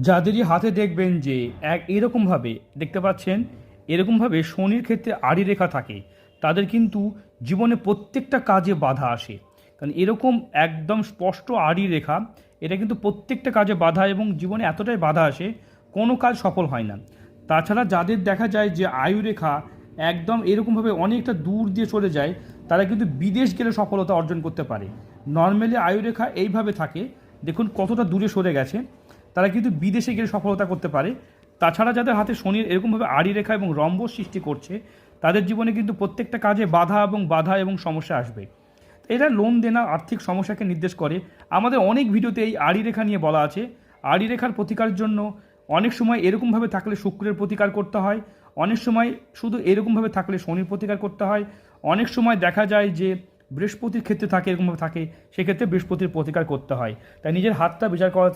যাদেরই হাতে দেখবেন যে এক এরকমভাবে, দেখতে পাচ্ছেন? এরকমভাবে শনির ক্ষেত্রে আড়ি রেখা থাকে। তাদের কিন্তু জীবনে প্রত্যেকটা কাজে বাধা আসে। কারণ এরকম একদম স্পষ্ট আড়ি রেখা এটা কিন্তু প্রত্যেকটা কাজে বাধা এবং জীবনে এতটাই বাধা আসে, কোনো কাজ সফল হয় না। তাছাড়া যাদের দেখা যায় যে আয়ু রেখা একদম এরকমভাবে অনেকটা দূর দিয়ে চলে যায়, তারা কিন্তু বিদেশ গেলে সফলতা অর্জন করতে পারে। নর্মালি আয়ুরেখা এইভাবে থাকে। দেখুন কতটা দূরে সরে গেছে। তারা কিন্তু বিদেশে গিয়ে সফলতা করতে পারে। তাছাড়া যাদের হাতে শনির এরকমভাবে আড়ি রেখা এবং রম্ব সৃষ্টি করছে, তাদের জীবনে কিন্তু প্রত্যেকটা কাজে বাধা এবং বাধা এবং সমস্যা আসবে। এটা লোন দেনা, আর্থিক সমস্যাকে নির্দেশ করে। আমাদের অনেক ভিডিওতে এই আড়ি রেখা নিয়ে বলা আছে। আড়ি রেখার প্রতিকারের জন্য অনেক সময় এরকমভাবে থাকলে শুক্রের প্রতিকার করতে হয়। অনেক সময় শুধু এরকমভাবে থাকলে শনির প্রতিকার করতে হয়। অনেক সময় দেখা যায় যে বৃহস্পতির ক্ষেত্রে থাকে, এরকমভাবে থাকে। সেক্ষেত্রে বৃহস্পতির প্রতিকার করতে হয়। তাই নিজের হাতটা বিচার করা